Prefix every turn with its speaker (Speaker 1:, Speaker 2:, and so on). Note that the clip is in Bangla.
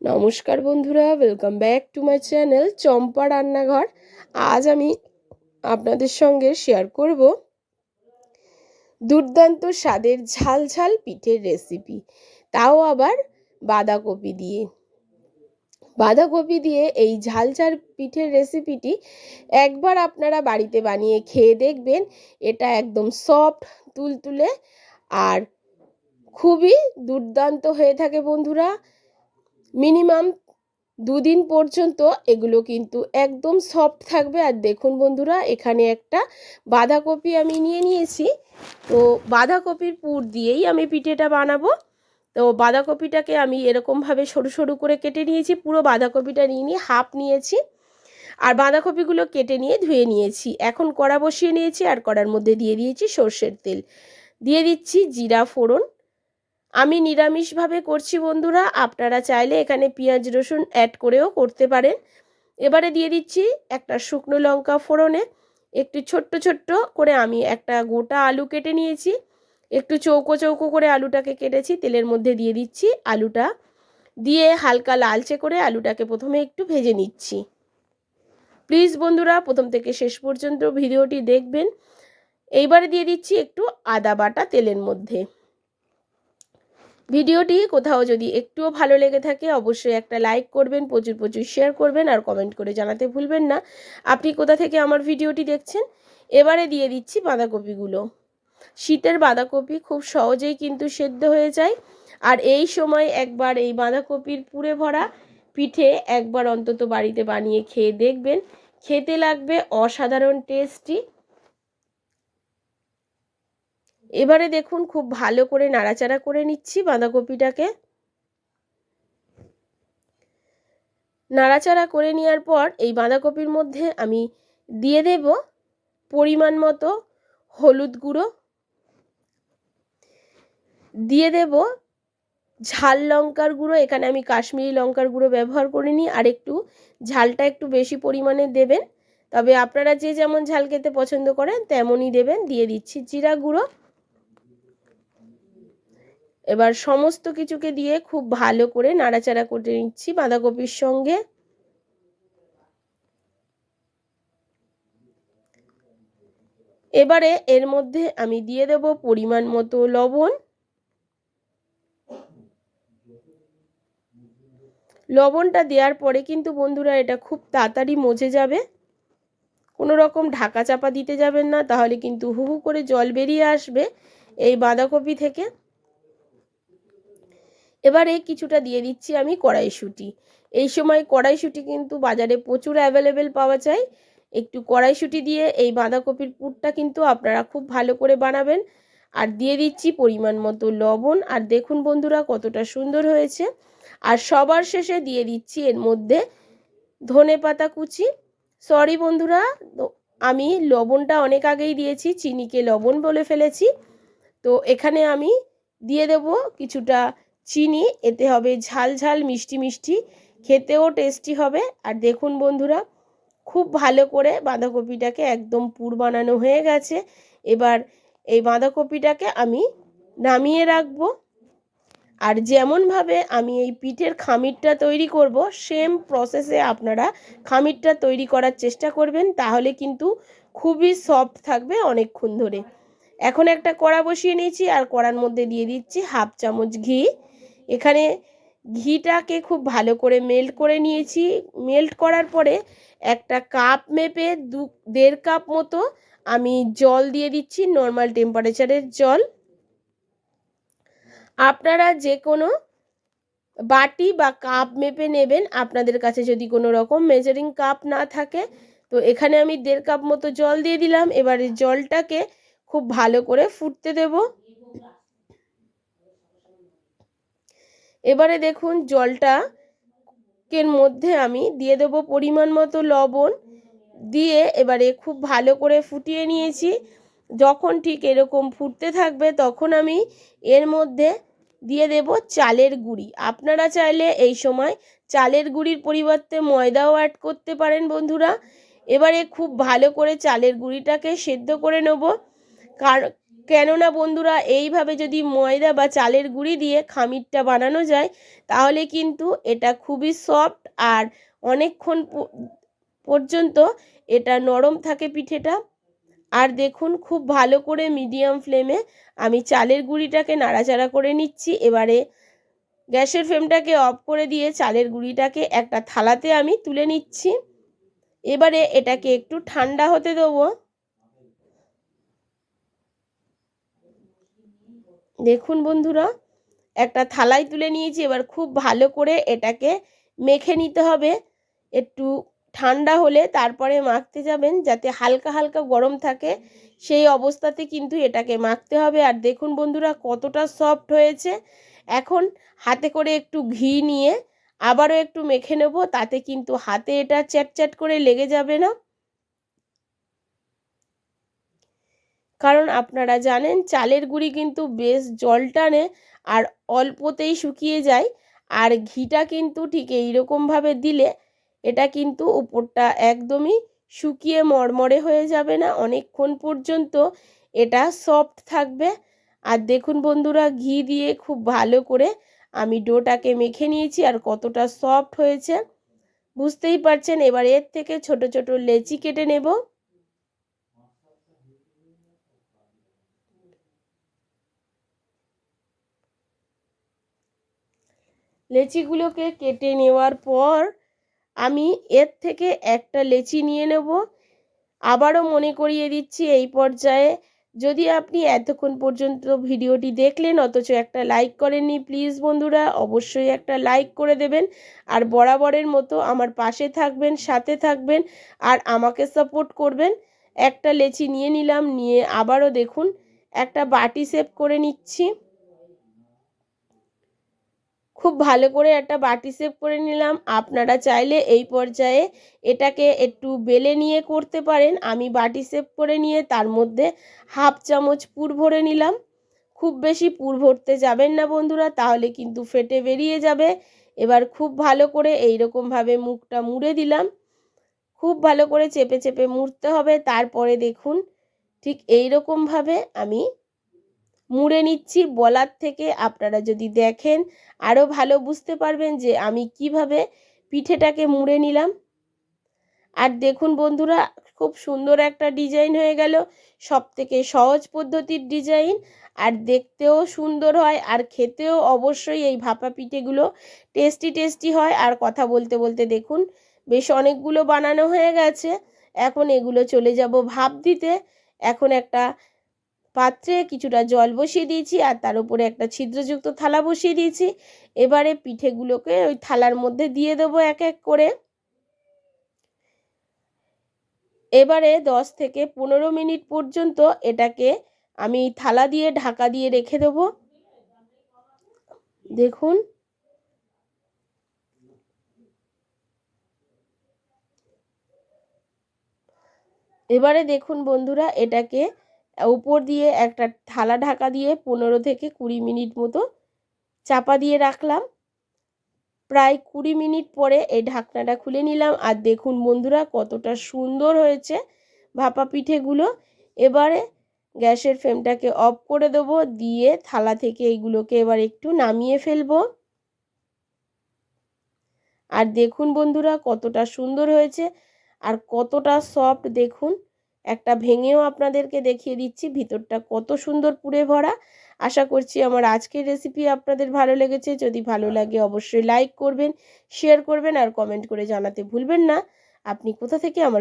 Speaker 1: নমস্কার বন্ধুরা welcome back to my channel Champa Rannaghar. আজ আমি আপনাদের সঙ্গে শেয়ার করব দুর্দান্ত স্বাদের ঝাল ঝাল পিঠের রেসিপি তাও আবার বাঁধাকপি দিয়ে। বাঁধাকপি দিয়ে এই ঝাল ঝাল পিঠের রেসিপিটি একবার আপনারা বাড়িতে বানিয়ে খেয়ে দেখবেন, এটা একদম সফট তুলতুলে আর খুবই দুর্দান্ত হয়ে থাকে বন্ধুরা। মিনিমাম দুদিন পর্যন্ত এগুলো কিন্তু একদম সফট থাকবে। আর দেখুন বন্ধুরা, এখানে একটা বাঁধাকপি আমি নিয়ে নিয়েছি। তো বাঁধাকপির পুর দিয়েই আমি পিঠেটা বানাবো। তো বাঁধাকপিটাকে আমি এরকমভাবে সরু সরু করে কেটে নিয়েছি, পুরো বাঁধাকপিটা নিয়ে নিয়ে হাফ নিয়েছি। আর বাঁধাকপিগুলো কেটে নিয়ে ধুয়ে নিয়েছি। এখন কড়া বসিয়ে নিয়েছি আর কড়ার মধ্যে দিয়ে দিয়েছি সর্ষের তেল। দিয়ে দিচ্ছি জিরা ফোড়ন। আমি নিরামিষভাবে করছি বন্ধুরা, আপনারা চাইলে এখানে পেঁয়াজ রসুন অ্যাড করেও করতে পারেন। এবারে দিয়ে দিচ্ছি একটা শুকনো লঙ্কা ফোড়নে, একটু ছোট্ট ছোট্ট করে আমি একটা গোটা আলু কেটে নিয়েছি। একটু চৌকো চৌকো করে আলুটাকে কেটেছি, তেলের মধ্যে দিয়ে দিচ্ছি আলুটা। দিয়ে হালকা লালচে করে আলুটাকে প্রথমে একটু ভেজে নিচ্ছি। প্লিজ বন্ধুরা, প্রথম থেকে শেষ পর্যন্ত ভিডিওটি দেখবেন। এইবারে দিয়ে দিচ্ছি একটু আদা বাটা তেলের মধ্যে। ভিডিওটি কোথাও যদি একটুও ভালো লেগে থাকে, অবশ্যই একটা লাইক করবেন, প্রচুর প্রচুর শেয়ার করবেন আর কমেন্ট করে জানাতে ভুলবেন না। আপনি কোথা থেকে আমার ভিডিওটি দেখছেন? এবারে দিয়ে দিচ্ছি বাঁধাকপিগুলো। শীতের বাঁধাকপি খুব সহজেই কিন্তু সেদ্ধ হয়ে যায়। আর এই সময় একবার এই বাঁধাকপির পুরে ভরা পিঠে একবার অন্তত বাড়িতে বানিয়ে খেয়ে দেখবেন। খেতে লাগবে অসাধারণ টেস্টি এবারে দেখুন খুব ভালো করে নাড়াচাড়া করে নিচ্ছি বাঁধাকপিটাকে। নাড়াচাড়া করে নেওয়ার পর এই বাঁধাকপির মধ্যে আমি দিয়ে দেব পরিমাণ মতো হলুদ গুঁড়ো। দিয়ে দেব ঝাল লঙ্কার গুঁড়ো, এখানে আমি কাশ্মীরি লঙ্কার গুঁড়ো ব্যবহার করিনি, আর একটু ঝালটা একটু বেশি পরিমাণে দেবেন। তবে আপনারা যে যেমন ঝাল খেতে পছন্দ করেন, তেমনই দেবেন। দিয়ে দিচ্ছি জিরা গুঁড়ো। এবার সমস্ত কিছুকে দিয়ে খুব ভালো করে নাড়াচাড়া করে নিচ্ছি বাঁধাকপির সঙ্গে। এবারে এর মধ্যে আমি দিয়ে দেব পরিমাণ মতো লবণ। লবণটা দেওয়ার পরে কিন্তু বন্ধুরা এটা খুব তাড়াতাড়ি মজে যাবে। কোনো রকম ঢাকা চাপা দিতে যাবেন না, তাহলে কিন্তু হু হু করে জল বেরিয়ে আসবে এই বাঁধাকপি থেকে। এবারে কিছুটা দিয়ে দিচ্ছি আমি কড়াইশুঁটি। এই সময় কড়াইশুঁটি কিন্তু বাজারে প্রচুর অ্যাভেলেবেল পাওয়া যায়। একটু কড়াইশুঁটি দিয়ে এই বাঁধাকপির পুরটা কিন্তু আপনারা খুব ভালো করে বানাবেন। আর দিয়ে দিচ্ছি পরিমাণ মতো লবণ। আর দেখুন বন্ধুরা কতটা সুন্দর হয়েছে। আর সবার শেষে দিয়ে দিচ্ছি এর মধ্যে ধনে পাতা কুচি। সরি বন্ধুরা আমি লবণটা অনেক আগেই দিয়েছি, চিনিকে লবণ বলে ফেলেছি। তো এখানে আমি দিয়ে দেব কিছুটা চিনি, এতে হবে ঝাল ঝাল, মিষ্টি মিষ্টি। খেতেও টেস্টি হবে। আর দেখুন বন্ধুরা, খুব ভালো করে বাঁধাকপিটাকে একদম পুর বানানো হয়ে গেছে। এবার এই বাঁধাকপিটাকে আমি নামিয়ে রাখব। আর যেমনভাবে আমি এই পিঠের খামিরটা তৈরি করব সেম প্রসেসে আপনারা খামিরটা তৈরি করার চেষ্টা করবেন, তাহলে কিন্তু খুবই সফট থাকবে অনেকক্ষণ ধরে। এখন একটা কড়া বসিয়ে নিয়েছি, আর কড়ার মধ্যে দিয়ে দিচ্ছি হাফ চামচ ঘি। এখানে ঘিটাকে খুব ভালো করে মেল্ট করে নিয়েছি। মেল্ট করার পরে একটা কাপ মেপে দু, দেড় কাপ মতো আমি জল দিয়ে দিচ্ছি নর্মাল টেম্পারেচারের জল। আপনারা যে কোনো বাটি বা কাপ মেপে নেবেন, আপনাদের কাছে যদি কোনো রকম মেজারিং কাপ না থাকে, তো এখানে আমি দেড় কাপ মতো জল দিয়ে দিলাম। এবারে জলটাকে খুব ভালো করে ফুটতে দেব। এবারে দেখুন জলটা কের মধ্যে আমি দিয়ে দেব পরিমাণ মতো লবণ দিয়ে এবারে খুব ভালো করে ফুটিয়ে নিয়েছি। যখন ঠিক এরকম ফুটতে থাকবে তখন আমি এর মধ্যে দিয়ে দেব চালের গুঁড়ি। আপনারা চাইলে এই সময় চালের গুঁড়ির পরিবর্তে ময়দাও অ্যাড করতে পারেন বন্ধুরা। এবারে খুব ভালো করে চালের গুঁড়িটাকে সেদ্ধ করে নেব। কেননা বন্ধুরা, এইভাবে যদি ময়দা বা চালের গুঁড়ি দিয়ে খামিরটা বানানো যায়, তাহলে কিন্তু এটা খুবই সফট আর অনেকক্ষণ পর্যন্ত এটা নরম থাকে পিঠেটা। আর দেখুন, খুব ভালো করে মিডিয়াম ফ্লেমে আমি চালের গুঁড়িটাকে নাড়াচাড়া করে নিচ্ছি। এবারে গ্যাসের ফ্লেমটাকে অফ করে দিয়ে চালের গুঁড়িটাকে একটা থালাতে আমি তুলে নিচ্ছি। এবারে এটাকে একটু ঠান্ডা হতে দেবো। দেখুন বন্ধুরা, একটা থালায় তুলে নিয়েছি, এবার খুব ভালো করে এটাকে মেখে নিতে হবে। একটু ঠান্ডা হলে তারপরে মাখতে যাবেন, যাতে হালকা হালকা গরম থাকে। সেই অবস্থাতে কিন্তু এটাকে মাখতে হবে। আর দেখুন বন্ধুরা, কতটা সফট হয়েছে। এখন হাতে করে একটু ঘি নিয়ে আবারও একটু মেখে নেব, তাতে কিন্তু হাতে এটা চ্যাট করে লেগে যাবে না। কারণ আপনারা জানেন চালের গুঁড়ি কিন্তু বেশ জল টানে আর অল্পতেই শুকিয়ে যায়। আর ঘিটা কিন্তু ঠিক এইরকমভাবে দিলে এটা কিন্তু উপরটা একদমই শুকিয়ে মরমরে হয়ে যাবে না। অনেকক্ষণ পর্যন্ত এটা সফট থাকবে। আর দেখুন বন্ধুরা, ঘি দিয়ে খুব ভালো করে আমি ডোটাকে মেখে নিয়েছি আর কতটা সফট হয়েছে। বুঝতেই পারছেন, এবার এর থেকে ছোট ছোট লেচি কেটে নেব। লেচিগুলোকে কেটে নেওয়ার পর আমি এর থেকে একটা লেচি নিয়ে নেব। আবারও মনে করিয়ে দিচ্ছি এই পর্যায়ে। যদি আপনি এতক্ষণ পর্যন্ত ভিডিওটি দেখলেন, অথচ একটা লাইক করেননি, প্লিজ বন্ধুরা, অবশ্যই একটা লাইক করে দেবেন। আর বরাবরের মতো আমার পাশে থাকবেন, সাথে থাকবেন, আর আমাকে সাপোর্ট করবেন। একটা লেচি নিয়ে নিলাম, নিয়ে আবারও দেখুন, একটা বাটি সেভ করে নিচ্ছি। খুব ভালো করে একটা বাটি সেভ করে নিলাম। আপনারা চাইলে এই পর্যায়ে এটাকে একটু বেলে নিয়ে করতে পারেন। আমি বাটি সেভ করে নিয়ে তার মধ্যে হাফ চামচ পুর ভরে নিলাম। খুব বেশি পুর ভরতে যাবেন না বন্ধুরা, তাহলে কিন্তু ফেটে বেরিয়ে যাবে। এবার খুব ভালো করে এই রকমভাবে মুখটা মুড়ে দিলাম। খুব ভালো করে চেপে চেপে মুড়তে হবে। তারপরে দেখুন ঠিক এই রকমভাবে আমি মুড়ে নিচ্ছি, বলার থেকে আপনারা যদি দেখেন আরও ভালো বুঝতে পারবেন যে আমি কীভাবে পিঠেটাকে মুড়ে নিলাম। আর দেখুন বন্ধুরা, খুব সুন্দর একটা ডিজাইন হয়ে গেল সব থেকে সহজ পদ্ধতির ডিজাইন। আর দেখতেও সুন্দর হয়, আর খেতেও অবশ্যই এই ভাপা পিঠেগুলো টেস্টি টেস্টি হয়। আর কথা বলতে বলতে দেখুন, বেশ অনেকগুলো বানানো হয়ে গেছে। এখন এগুলো চলে যাব ভাপ দিতে। এখন একটা পাত্রে কিছুটা জল বসিয়ে দিয়েছি আর তার উপরে একটা ছিদ্রযুক্ত থালা বসিয়ে দিয়েছি। এবারে পিঠেগুলোকে ওই থালার মধ্যে দিয়ে দেবো এক এক করে। এবারে দশ থেকে পনেরো মিনিট পর্যন্ত এটাকে আমি থালা দিয়ে, ঢাকা দিয়ে রেখে দেব। দেখুন। এবারে দেখুন বন্ধুরা, এটাকে উপর দিয়ে একটা থালা ঢাকা দিয়ে পনেরো থেকে কুড়ি মিনিট মতো চাপা দিয়ে রাখলাম। প্রায় কুড়ি মিনিট পরে এই ঢাকনাটা খুলে নিলাম। আর দেখুন বন্ধুরা, কতটা সুন্দর হয়েছে ভাপা পিঠেগুলো। এবারে গ্যাসের ফ্লেমটাকে অফ করে দেবো, দিয়ে থালা থেকে এইগুলোকে এবার একটু নামিয়ে ফেলব। আর দেখুন বন্ধুরা, কতটা সুন্দর হয়েছে। আর কতটা সফট দেখুন। একটা ভেঙেও আপনাদেরকে দেখিয়ে দিচ্ছি, ভিতরটা কত সুন্দর পুড়ে ভরা। আশা করছি আমার আজকের রেসিপি আপনাদের ভালো লেগেছে। যদি ভালো লাগে অবশ্যই লাইক করবেন শেয়ার করবেন আর কমেন্ট করে জানাতে ভুলবেন না। আপনি কোথা থেকে আমার